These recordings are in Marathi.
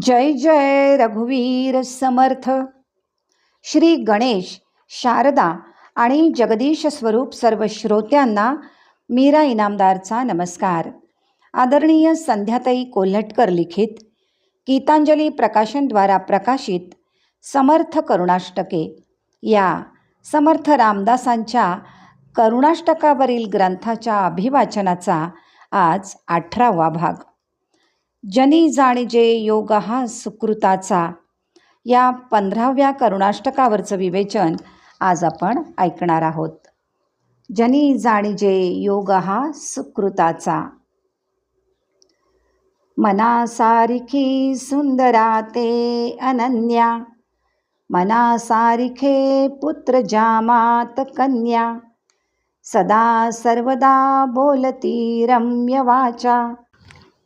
जय जय रघुवीर समर्थ. श्री गणेश शारदा आणि जगदीश स्वरूप सर्व श्रोत्यांना मीरा इनामदारचा नमस्कार. आदरणीय संध्याताई कोल्हटकर लिखित गीतांजली प्रकाशनद्वारा प्रकाशित समर्थ करुणाष्टके या समर्थ रामदासांच्या करुणाष्टकावरील ग्रंथाच्या अभिवाचनाचा आज अठरावा भाग. जनी जाणीजे योग हा सुकृताचा. या पंधराव्या करुणाष्टकावरचं विवेचन आज आपण ऐकणार आहोत. जनी जाणीजे योग हा सुकृताचा. मनासारखी सुंदरा ते अनन्या. मनासारखे पुत्र जामात कन्या. सदा सर्वदा बोलती रम्य वाचा.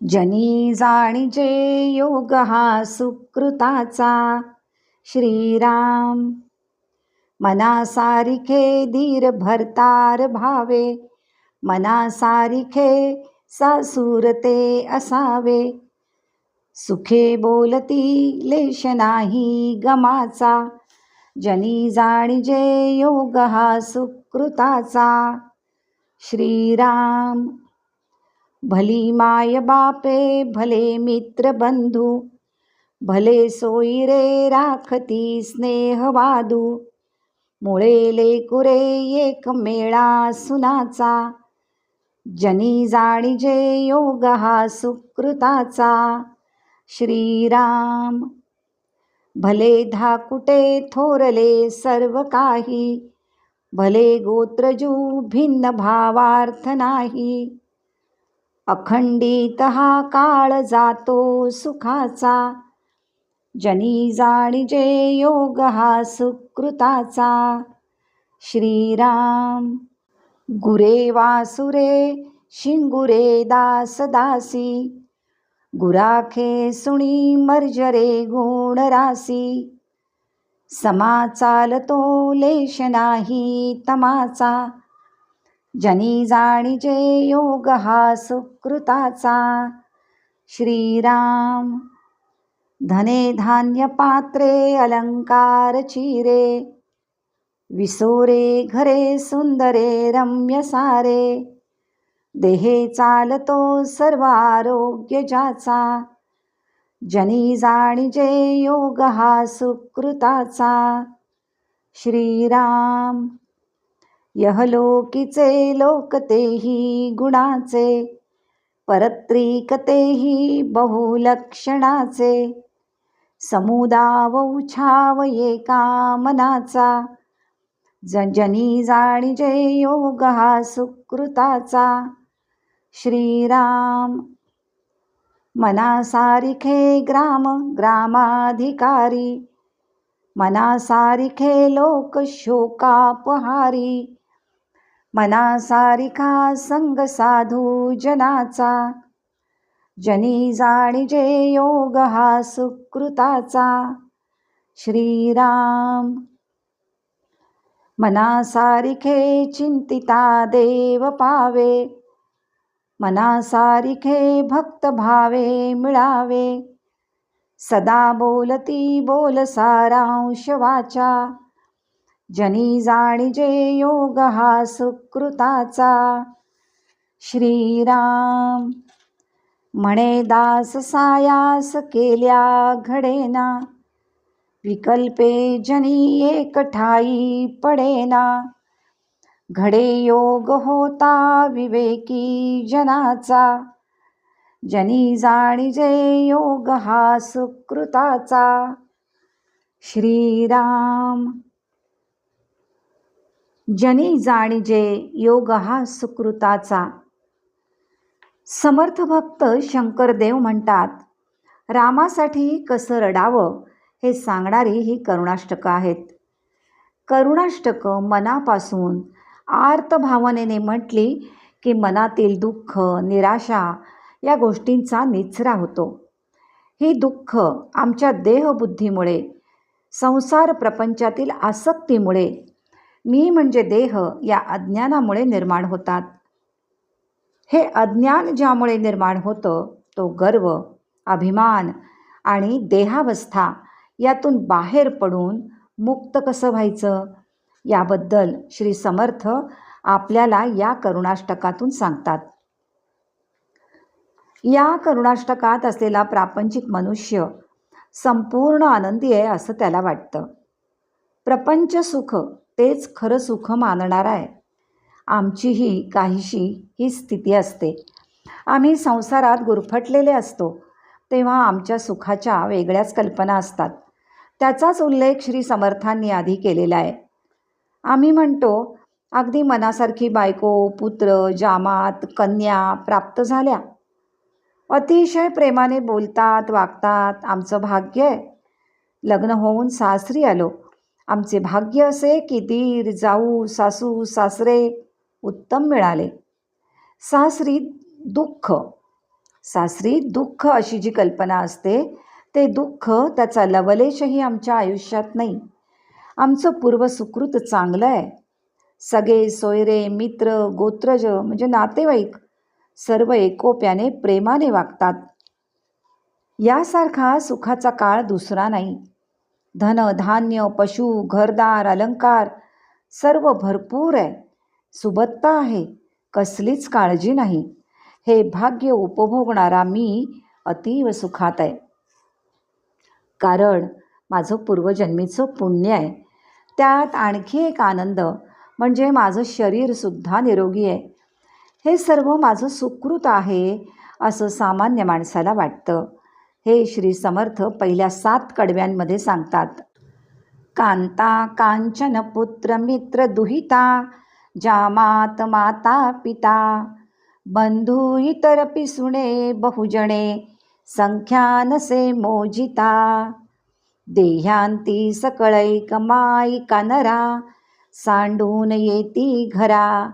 जनी जाणीजे योग हा सुकृताचा. श्रीराम मनासारिखे धीर भरतार भावे मनासारिखे सासुरते असावे. सुखे बोलती लेश नाही गमाचा. जनी जाणीजे योग हा सुकृताचा. श्रीराम भली माय बापे भले मित्र बंधू भले सोयरे राखती स्नेह वादू मुळे लेकुरे एक मेळा सुनाचा जनी जाणीजे योग हा सुकृताचा. श्रीराम भले धाकुटे थोरले सर्व काही भले गोत्रजू भिन्न भावार्थ नाही. अखंडित हा काळ जातो सुखाचा. जनी जाणीजे योग हा सुकृताचा. श्रीराम गुरे वासुरे शिंगुरे दास दासी गुराखे सुणी मर्जरे गुणरासी समा चालतो लेश नाही तमाचा. जनी जाणीजे योग हा सुकृताचा. श्रीराम धने धान्य पात्रे अलंकार चिरे विसोरे घरे सुंदरे रम्य सारे. देहे चालतो सर्व आरोग्य ज्याचा. जनी जाणीजे योग हा सुकृताचा. श्रीराम यहलोकीचे लोकतेही गुणाचे परत्रिकतेही बहुलक्षणाचे समुदाव उछाव एका मनाचा जनी जाणीजे योग हा सुकृताचा श्रीराम मनासारिखे ग्राम ग्रामाधिकारी मनासारिखे लोक शोकापहारी मनासारिका संग साधू जनाचा. जनी जाणीजे योग हा सुकृताचा. श्रीराम मनासारिखे चिंतिता देव पावे. मनासारिखे भक्त भावे मिळावे. सदा बोलती बोल सारांश वाचा. जनी जाणिजे योग हा सुकृताचा. श्रीराम म्हणे दास सायास केल्या घडेना. विकल्पे जनी एक ठाई पडेना. घडे योग होता विवेकी जनाचा. जनी जाणिजे योग हा सुकृताचा. श्रीराम जनी जाणीजे योग हा सुकृताचा. समर्थ भक्त शंकरदेव म्हणतात रामासाठी कसं रडावं हे सांगणारी ही करुणाष्टकं आहेत. करुणाष्टकं मनापासून आर्त भावनेने म्हटली की मनातील दुःख निराशा या गोष्टींचा निचरा होतो. ही दुःख आमच्या देहबुद्धीमुळे संसार प्रपंचातील आसक्तीमुळे मी म्हणजे देह या अज्ञानामुळे निर्माण होतात. हे अज्ञान ज्यामुळे निर्माण होतं तो गर्व अभिमान आणि देहावस्था यातून बाहेर पडून मुक्त कसं व्हायचं? याबद्दल श्री समर्थ आपल्याला या करुणाष्टकातून सांगतात. या करुणाष्टकात असलेला प्रापंचिक मनुष्य संपूर्ण आनंदी आहे असं त्याला वाटतं. प्रपंच सुख तेच खरं सुख मानणार आहे. आमचीही काहीशी ही स्थिती असते. आम्ही संसारात गुरफटलेले असतो. तेव्हा आमच्या सुखाच्या वेगळ्याच कल्पना असतात. त्याचाच उल्लेख श्री समर्थांनी आधी केलेला आहे. आम्ही म्हणतो अगदी मनासारखी बायको पुत्र जामात कन्या प्राप्त झाल्या. अतिशय प्रेमाने बोलतात वागतात आमचं भाग्य आहे. लग्न होऊन सासरी आलो. आमचे भाग्य असे की दीर जाऊ सासू सासरे उत्तम मिळाले. सासरी दुःख. सासरी दुःख अशी जी कल्पना असते ते दुःख त्याचा लवलेशही आमच्या आयुष्यात नाही. आमचं पूर्वसुकृत चांगलं आहे. सगळे सोयरे मित्र गोत्रज म्हणजे नातेवाईक सर्व एकोप्याने प्रेमाने वागतात. यासारखा सुखाचा काळ दुसरा नाही. धन धान्य पशु घरदार अलंकार सर्व भरपूर आहे. सुबत्ता आहे. कसलीच काळजी नाही. हे भाग्य उपभोगणारा मी अतीव सुखात आहे. कारण माझं पूर्वजन्मीचं पुण्य आहे. त्यात आणखी एक आनंद म्हणजे माझं शरीरसुद्धा निरोगी आहे. हे सर्व माझं सुकृत आहे असं सामान्य माणसाला वाटतं. हे श्री समर्थ पहिल्या सात कडव्यांमध्ये सांगतात. कांता कांचन पुत्र मित्र दुहिता जामात माता पिता बंधू इतर पिसुणे बहुजणे संख्यानसे मोजिता. देह्यांती सकळैक माईका नरा सांडून येती घरा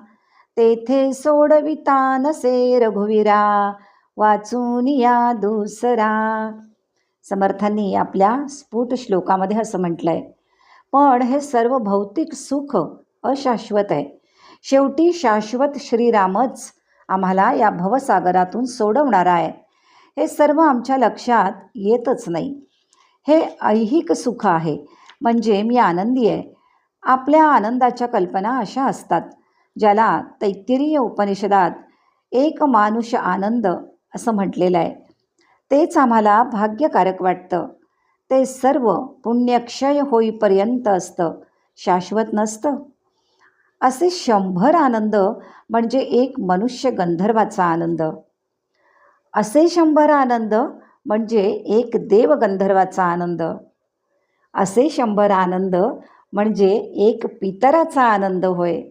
तेथे सोडविता नसे रघुवीरा. वाचून या दुसरा. समर्थांनी आपल्या स्फुट श्लोकामध्ये असं म्हटलं आहे पण हे सर्व भौतिक सुख अशाश्वत आहे. शेवटी शाश्वत श्रीरामच आम्हाला या भवसागरातून सोडवणारा आहे. हे सर्व आमच्या लक्षात येतच नाही. हे ऐहिक सुख आहे. म्हणजे मी आनंदी आहे. आपल्या आनंदाच्या कल्पना अशा असतात ज्याला तैत्तिरीय उपनिषदात एक मानुष आनंद असं म्हटलेलं आहे. तेच आम्हाला भाग्यकारक वाटतं. ते सर्व पुण्यक्षय होईपर्यंत असतं. शाश्वत नसतं. असे शंभर आनंद म्हणजे एक मनुष्य गंधर्वाचा आनंद. असे शंभर आनंद म्हणजे एक देवगंधर्वाचा आनंद. असे शंभर आनंद म्हणजे एक पितराचा आनंद होय.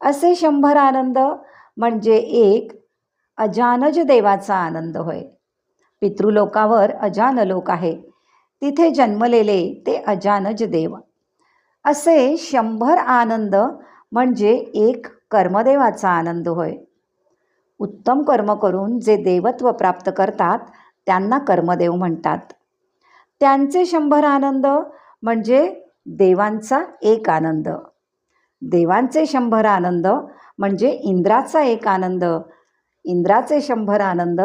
असे शंभर आनंद म्हणजे एक अजानज देवाचा आनंद होय. पितृलोकावर अजान लोक आहे. तिथे जन्मलेले ते अजानज देव. असे शंभर आनंद म्हणजे एक कर्मदेवाचा आनंद होय. उत्तम कर्म करून जे देवत्व प्राप्त करतात त्यांना कर्मदेव म्हणतात. त्यांचे शंभर आनंद म्हणजे देवांचा एक आनंद. देवांचे शंभर आनंद म्हणजे इंद्राचा एक आनंद इंद्राचे शंभर आनंद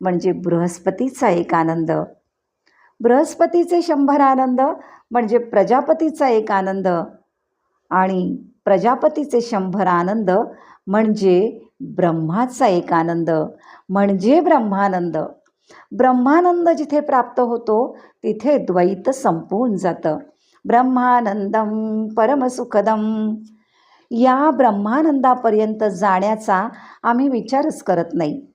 म्हणजे बृहस्पतीचा एक आनंद. बृहस्पतीचे शंभर आनंद म्हणजे प्रजापतीचा एक आनंद आणि प्रजापतीचे शंभर आनंद म्हणजे ब्रह्माचा एक आनंद. म्हणजे ब्रह्मानंद. ब्रह्मानंद जिथे प्राप्त होतो तिथे द्वैत संपवून जातं. ब्रह्मानंदम परमसुखदम या ब्रह्मानंदापर्यंत जाण्याचा आम्ही विचारच करत नाही.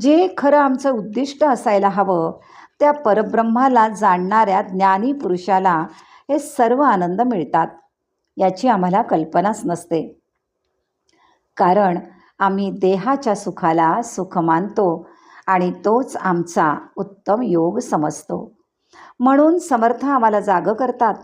जे खरं आमचं उद्दिष्ट असायला हवं त्या परब्रह्माला जाणणाऱ्या ज्ञानी पुरुषाला हे सर्व आनंद मिळतात याची आम्हाला कल्पनाच नसते. कारण आम्ही देहाच्या सुखाला सुख मानतो आणि तोच आमचा उत्तम योग समजतो. म्हणून समर्थ आम्हाला जागं करतात.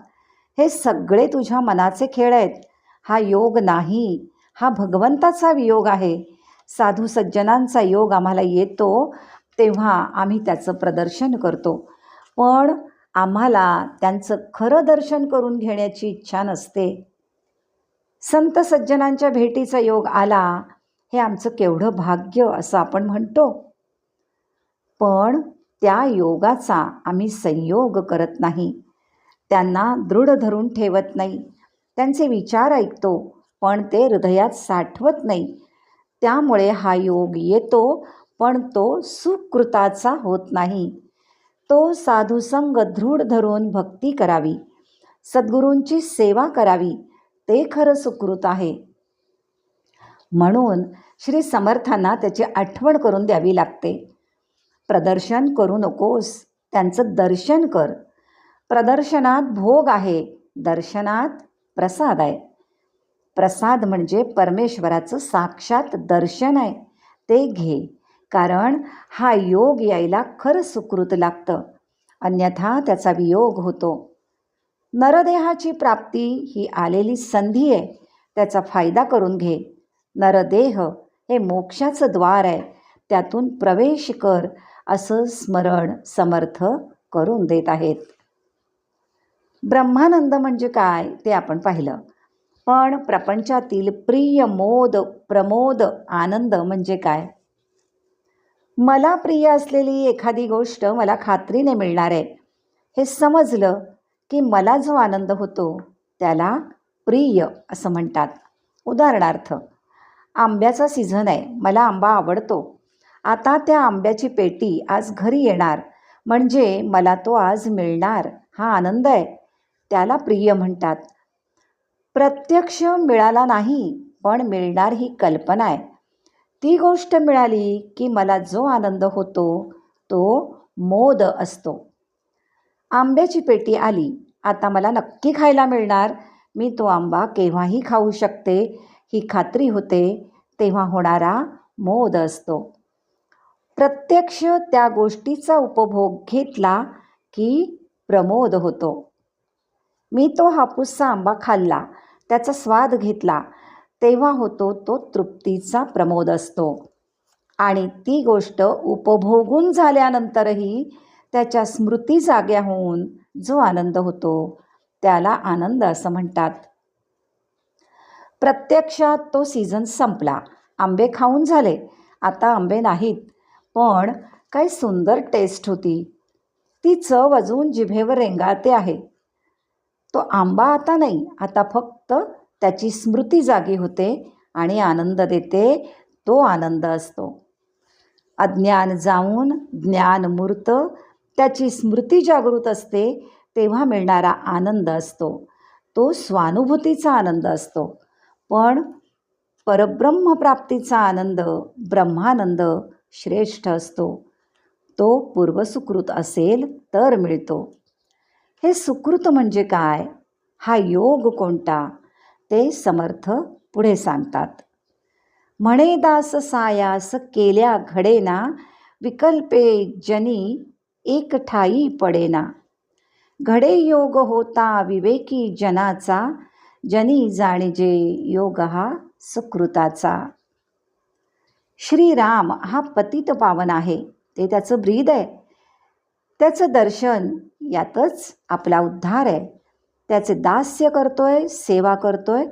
हे सगळे तुझ्या मनाचे खेळ आहेत. हा योग नाही. हा भगवंताचा वियोग आहे. साधू सज्जनांचा योग आम्हाला येतो तेव्हा आम्ही त्याचं प्रदर्शन करतो. पण आम्हाला त्यांचं खरं दर्शन करून घेण्याची इच्छा नसते. संत सज्जनांच्या भेटीचा योग आला हे आमचं केवढं भाग्य असं आपण म्हणतो. पण त्या योगाचा आम्ही संयोग करत नाही. त्यांना दृढ धरून ठेवत नाही. त्यांचे विचार ऐकतो पण ते हृदयात साठवत नाही. त्यामुळे हा योग येतो पण तो सुकृताचा होत नाही. तो साधुसंग दृढ धरून भक्ती करावी. सद्गुरूंची सेवा करावी. ते खरं सुकृत आहे. म्हणून श्री समर्थांना त्याची आठवण करून द्यावी लागते. प्रदर्शन करू नकोस त्यांचं दर्शन कर. प्रदर्शनात भोग आहे. दर्शनात प्रसाद आहे. प्रसाद म्हणजे परमेश्वराचं साक्षात दर्शन आहे. ते घे. कारण हा योग यायला खरं सुकृत लागतं. अन्यथा त्याचा वियोग होतो. नरदेहाची प्राप्ती ही आलेली संधी आहे. त्याचा फायदा करून घे. नरदेह हे मोक्षाचं द्वार आहे. त्यातून प्रवेश कर असं स्मरण समर्थ करून देत आहेत. ब्रह्मानंद म्हणजे काय ते आपण पाहिलं. पण प्रपंचातील प्रिय मोद प्रमोद आनंद म्हणजे काय? मला प्रिय असलेली एखादी गोष्ट मला खात्रीने मिळणार आहे. हे समजलं की मला जो आनंद होतो त्याला प्रिय असं म्हणतात. उदाहरणार्थ आंब्याचा सीझन आहे मला आंबा आवडतो. आता त्या आंब्याची पेटी आज घरी येणार म्हणजे मला तो आज मिळणार हा आनंद आहे. त्याला प्रिय म्हणतात. प्रत्यक्ष मिळाला नाही पण मिळणार ही कल्पना आहे. ती गोष्ट मिळाली की मला जो आनंद होतो तो मोद असतो. आंब्याची पेटी आली. आता मला नक्की खायला मिळणार. मी तो आंबा केव्हाही खाऊ शकते ही खात्री होते तेव्हा होणारा मोद असतो. प्रत्यक्ष त्या गोष्टीचा उपभोग घेतला की प्रमोद होतो. मी तो हापूसचा आंबा खाल्ला त्याचा स्वाद घेतला तेव्हा होतो तो तृप्तीचा प्रमोद असतो. आणि ती गोष्ट उपभोगून झाल्यानंतरही त्याच्या स्मृती जाग्या होऊन जो आनंद होतो त्याला आनंद असं म्हणतात. प्रत्यक्षात तो सीझन संपला. आंबे खाऊन झाले. आता आंबे नाहीत पण काय सुंदर टेस्ट होती. ती चव अजून जिभेवर रेंगाळते आहे. तो आंबा आता नाही आता फक्त त्याची स्मृती जागी होते आणि आनंद देते तो आनंद असतो. अज्ञान जाऊन ज्ञान मूर्त त्याची स्मृती जागृत असते तेव्हा मिळणारा आनंद असतो. तो स्वानुभूतीचा आनंद असतो. पण परब्रह्मप्राप्तीचा आनंद ब्रह्मानंद श्रेष्ठ असतो. तो पूर्वसुकृत असेल तर मिळतो. हे सुकृत म्हणजे काय? हा योग कोणता? ते समर्थ पुढे सांगतात. म्हणे दास सायास केल्या घडेना विकल्पे जनी एक ठाई पडेना. घडे योग होता विवेकी जनाचा जनी जाणीजे योग हा सुकृताचा. श्रीराम हा पतित पावन आहे ते त्याचं ब्रीद आहे. त्याचं दर्शन यातच आपला उद्धार आहे. त्याचे दास्य करतोय सेवा करतोय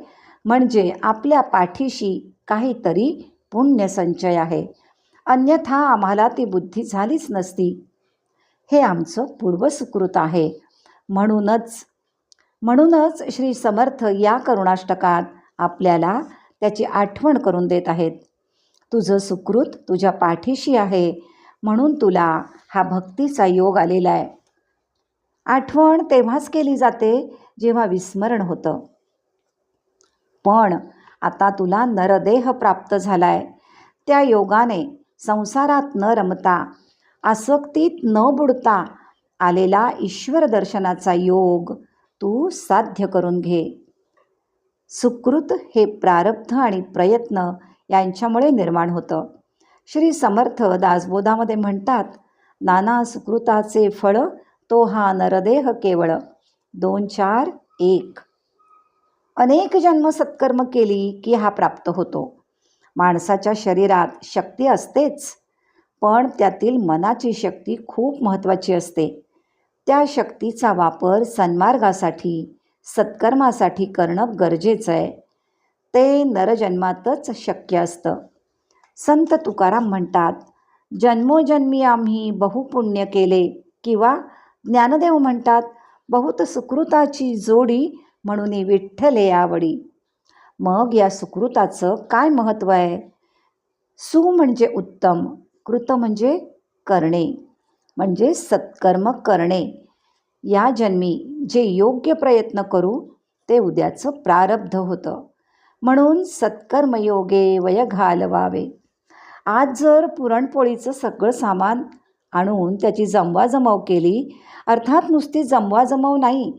म्हणजे आपल्या पाठीशी काहीतरी पुण्यसंचय आहे. अन्यथा आम्हाला ती बुद्धी झालीच नसती. हे आमचं पूर्वसुकृत आहे. म्हणूनच म्हणूनच श्री समर्थ या करुणाष्टकात आपल्याला त्याची आठवण करून देत आहेत. तुझं सुकृत तुझ्या पाठीशी आहे. म्हणून तुला हा भक्तीचा योग आलेला आहे. आठवण तेव्हाच केली जाते जेव्हा विस्मरण होतं. पण आता तुला नरदेह प्राप्त झाला आहे त्या योगाने संसारात न रमता आसक्तीत न बुडता आलेला ईश्वर दर्शनाचा योग तू साध्य करून घे. सुकृत हे प्रारब्ध आणि प्रयत्न यांच्यामुळे निर्माण होतं. श्री समर्थ दासबोधामध्ये म्हणतात नाना सुकृताचे फळ तो हा नरदेह केवळ. दोन चार एक. अनेक जन्म सत्कर्म केली की हा प्राप्त होतो. माणसाच्या शरीरात शक्ती असतेच पण त्यातील मनाची शक्ती खूप महत्त्वाची असते. त्या शक्तीचा वापर सन्मार्गासाठी सत्कर्मासाठी करणं गरजेचं आहे. ते नरजन्मातच शक्य असतं. संत तुकाराम म्हणतात जन्मोजन्मी आम्ही बहुपुण्य केले. किंवा ज्ञानदेव म्हणतात बहुत सुकृताची जोडी म्हणून विठ्ठले आवडी. मग या सुकृताचं काय महत्त्व आहे? सु म्हणजे उत्तम कृत म्हणजे करणे म्हणजे सत्कर्म करणे. या जन्मी जे योग्य प्रयत्न करू ते उद्याचं प्रारब्ध होतं. म्हणून सत्कर्मयोगे वय घालवावे. आज जर पुरणपोळीचं सगळं सामान आणून त्याची जमवाजमव केली अर्थात नुसती जमवाजमव नाही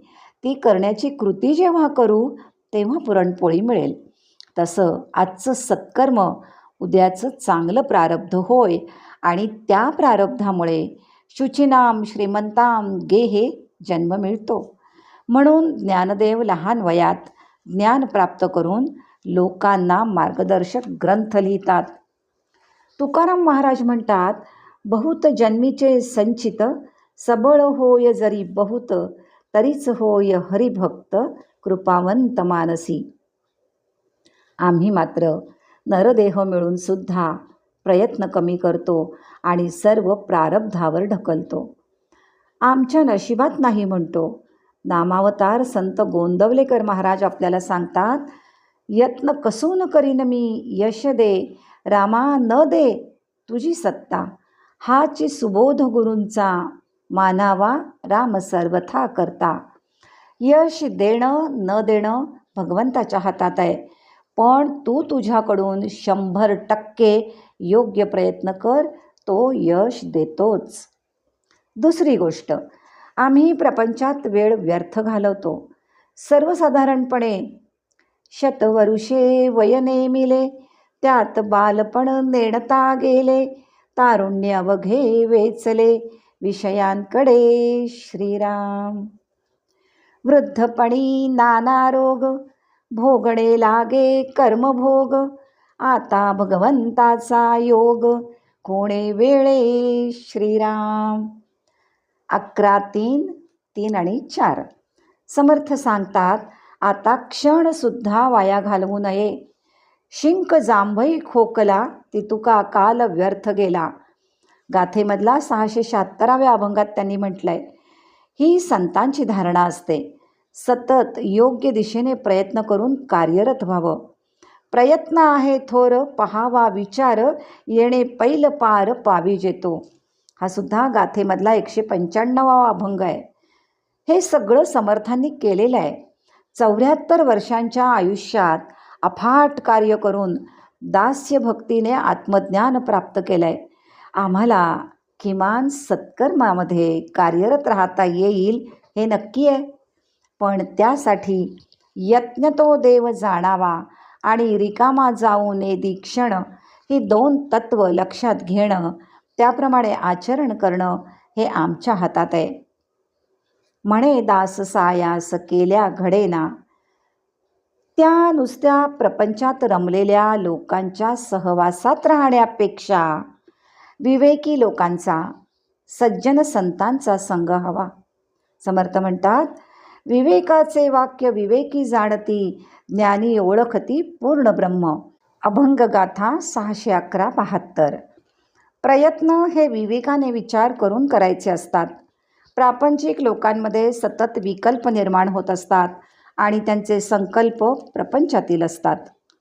ती करण्याची कृती जेव्हा करू तेव्हा पुरणपोळी मिळेल. तसं आजचं सत्कर्म उद्याचं चांगलं प्रारब्ध होय आणि त्या प्रारब्धामुळे शुचिनाम श्रीमंताम गेहे जन्म मिळतो. म्हणून ज्ञानदेव लहान वयात ज्ञान प्राप्त करून लोकांना मार्गदर्शक ग्रंथ लिहितात. तुकाराम महाराज म्हणतात बहुत जन्मीचे संचित सबळ होय जरी बहुत तरीच होय हरिभक्त कृपावंत मानसी. आम्ही मात्र नरदेह मिळून सुद्धा प्रयत्न कमी करतो आणि सर्व प्रारब्धावर ढकलतो. आमच्या नशिबात नाही म्हणतो. नामावतार संत गोंदवलेकर महाराज आपल्याला सांगतात यत्न कसून करीन मी? यश दे. रामा न दे तुझी सत्ता. हाची सुबोध गुरूंचा मानावा राम सर्वथा करता. यश देणं न देणं भगवंताच्या हातात आहे. पण तू तुझ्याकडून शंभर टक्के योग्य प्रयत्न कर तो यश देतोच. दुसरी गोष्ट आम्ही प्रपंचात वेळ व्यर्थ घालवतो. सर्वसाधारणपणे शतवरुषे वयने मिले त्यात बालपण नेणता गेले तारुण्य अवघे वेचले विषयांकडे श्रीराम. वृद्धपणी नाना रोग भोगणे लागे कर्मभोग आता भगवंताचा योग कोणे वेळे श्रीराम. अकरा तीन तीन आणि चार. समर्थ सांगतात आता क्षणसुद्धा वाया घालवू नये. शिंक जांभई खोकला ती तुका काल व्यर्थ गेला. गाथेमधला सहाशे शहात्तराव्या अभंगात त्यांनी म्हटलंय ही संतांची धारणा असते. सतत योग्य दिशेने प्रयत्न करून कार्यरत व्हावं. प्रयत्न आहे थोर पहावा विचार येणे पैल पार पावी जेतो. हा सुद्धा गाथेमधला एकशे पंच्याण्णवावा अभंग आहे. हे सगळं समर्थांनी केलेलं आहे. चौऱ्याहत्तर वर्षांच्या आयुष्यात अफाट कार्य करून दास्य भक्तीने आत्मज्ञान प्राप्त केलं आहे आम्हाला किमान सत्कर्मामध्ये कार्यरत राहता येईल हे नक्की आहे. पण त्यासाठी यत्न तो देव जाणावा आणि रिकामा जाऊ ने दीक्षण ही दोन तत्व लक्षात घेणं त्याप्रमाणे आचरण करणं हे आमच्या हातात आहे. म्हणे दास सायास केल्या घडेना त्या नुसत्या प्रपंचात रमलेल्या लोकांच्या सहवासात राहण्यापेक्षा विवेकी लोकांचा सज्जन संतांचा संघ हवा. समर्थ म्हणतात विवेकाचे वाक्य विवेकी जाणती ज्ञानी ओळखती पूर्ण ब्रह्म. अभंगगाथा सहाशे अकरा बहात्तर. प्रयत्न हे विवेकाने विचार करून करायचे असतात. प्रापंचिक लोकांमध्ये सतत विकल्प निर्माण होत असतात. आणि त्यांचे संकल्प प्रपंचातील असतात.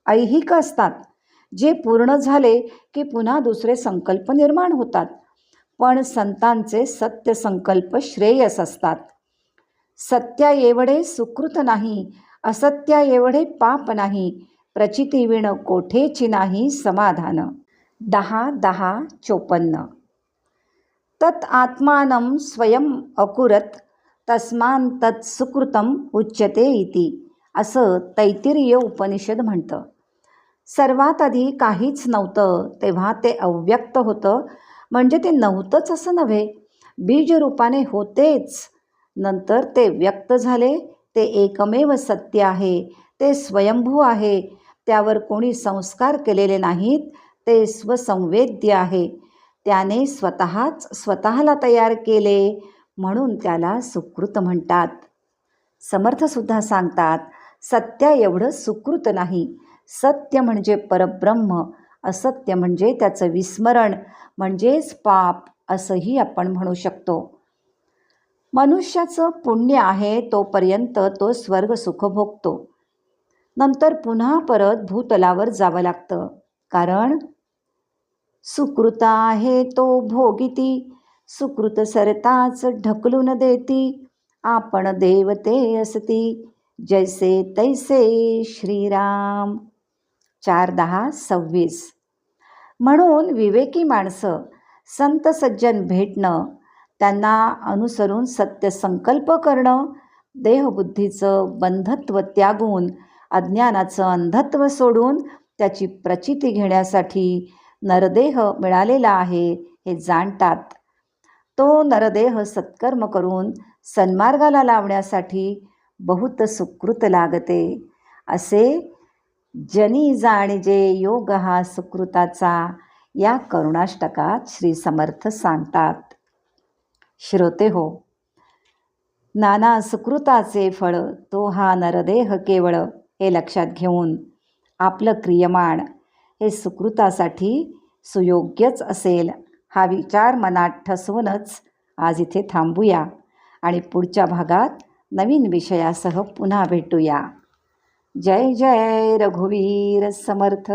ऐहिक असतात. जे पूर्ण झाले की पुन्हा दुसरे संकल्प निर्माण होतात. पण संतांचे सत्य संकल्प श्रेयस असतात. सत्या एवढे सुकृत नाही असत्या एवढे पाप नाही प्रचितीविण कोठेची नाही समाधान. दहा दहा चोपन्न. तत् आत्मानं स्वयं अकुरत तस्मान तत्सुकृतम उच्यते इति असं तैतिरीय उपनिषद म्हणतं. सर्वात आधी काहीच नव्हतं तेव्हा ते अव्यक्त होतं. म्हणजे ते नव्हतंच असं नव्हे. बीजरूपाने होतेच. नंतर ते व्यक्त झाले. ते एकमेव सत्य आहे. ते स्वयंभू आहे. त्यावर कोणी संस्कार केलेले नाहीत. ते स्वसंवेद्य आहे. त्याने स्वतःच स्वतःला तयार केले. म्हणून त्याला सुकृत म्हणतात. समर्थसुद्धा सांगतात सत्य एवढं सुकृत नाही. सत्य म्हणजे परब्रह्म असत्य म्हणजे त्याचं विस्मरण म्हणजेच पाप असंही आपण म्हणू शकतो. मनुष्याचं पुण्य आहे तोपर्यंत तो स्वर्ग सुख भोगतो. नंतर पुन्हा परत भूतलावर जावं लागतं. कारण सुकृत आहे तो भोगिती सुकृत सरताच ढकलून देती आपण देवते असती जैसे तैसे श्रीराम. चार दहा सव्वीस. म्हणून विवेकी माणसं संत सज्जन भेटणं त्यांना अनुसरून सत्य संकल्प करणं देहबुद्धीचं बंधत्व त्यागून अज्ञानाचं अंधत्व सोडून त्याची प्रचिती घेण्यासाठी नरदेह मिळालेला आहे हे जाणतात. तो नरदेह सत्कर्म करून सन्मार्गाला लावण्यासाठी बहुत सुकृत लागते. असे जनी जाणजे योग हा सुकृताचा या करुणाष्टकात श्री समर्थ सांगतात. श्रोते हो नाना सुकृताचे फळ तो हा नरदेह केवळ हे लक्षात घेऊन आपलं क्रियमाण हे सुकृतासाठी सुयोग्यच असेल. हा विचार मनात ठसवूनच आज इथे थांबूया आणि पुढच्या भागात नवीन विषयासह पुन्हा भेटूया. जय जय रघुवीर समर्थ.